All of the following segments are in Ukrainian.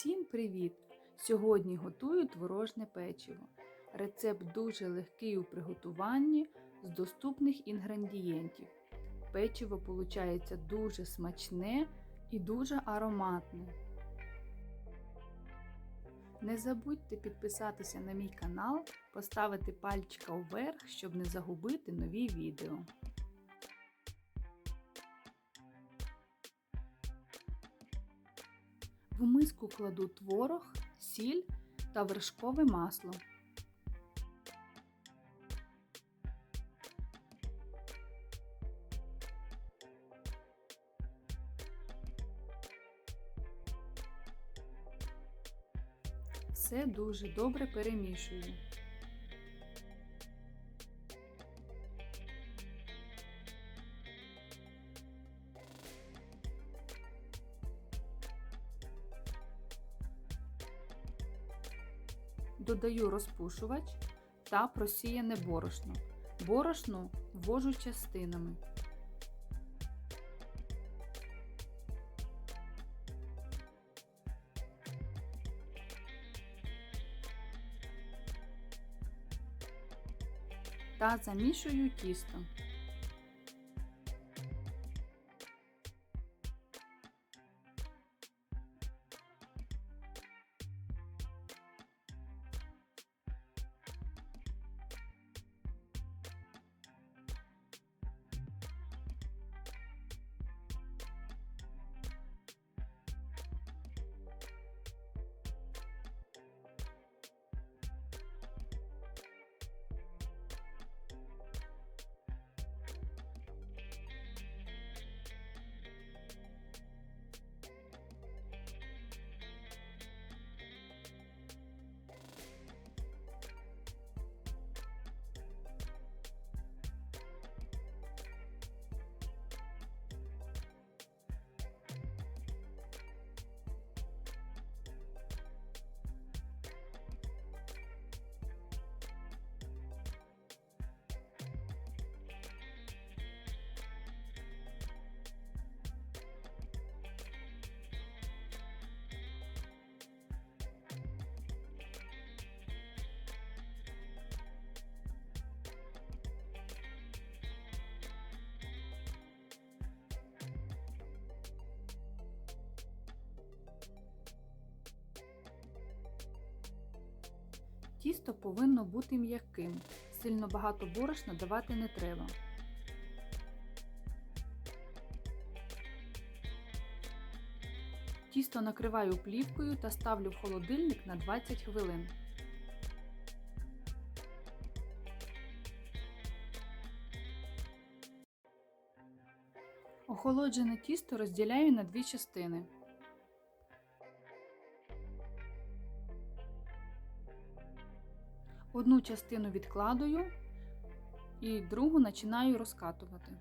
Всім привіт! Сьогодні готую творожне печиво. Рецепт дуже легкий у приготуванні з доступних інгредієнтів. Печиво виходить дуже смачне і дуже ароматне. Не забудьте підписатися на мій канал, поставити пальчика вверх, щоб не загубити нові відео. В миску кладу творог, сіль та вершкове масло. Все дуже добре перемішую. Додаю розпушувач та просіяне борошно. Борошно ввожу частинами. Та замішую тісто. Тісто повинно бути м'яким, сильно багато борошна давати не треба. Тісто накриваю плівкою та ставлю в холодильник на 20 хвилин. Охолоджене тісто розділяю на дві частини. Одну частину відкладую і другу починаю розкатувати.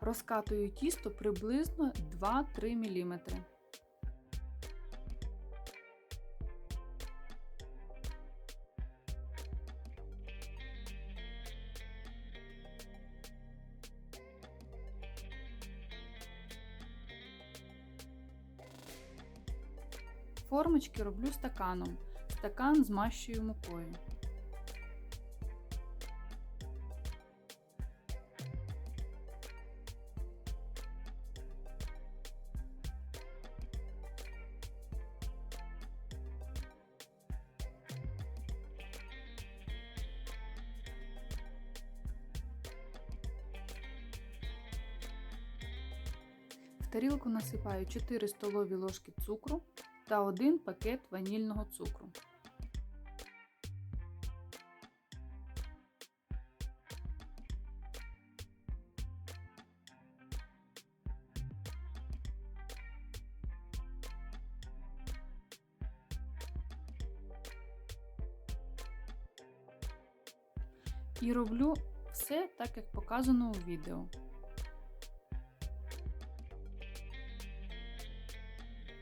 Розкатую тісто приблизно 2-3 мм. Формочки роблю стаканом. Стакан змащую мукою. В тарілку насипаю 4 столові ложки цукру та 1 пакет ванільного цукру. І роблю все так, як показано у відео.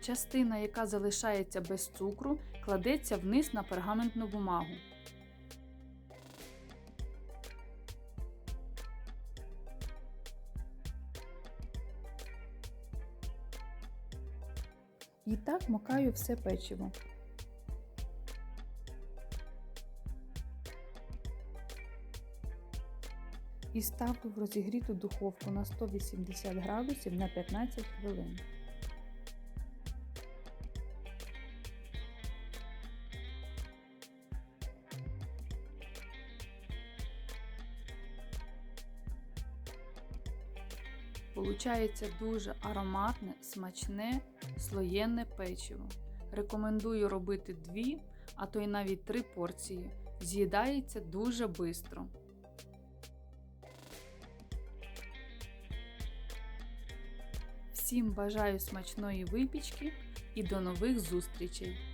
Частина, яка залишається без цукру, кладеться вниз на пергаментну бумагу. І так макаю все печиво. І ставлю в розігріту духовку на 180 градусів на 15 хвилин. Получається дуже ароматне, смачне, слоєне печиво. Рекомендую робити дві, а то й навіть три порції. З'їдається дуже швидко. Всім бажаю смачної випічки і до нових зустрічей!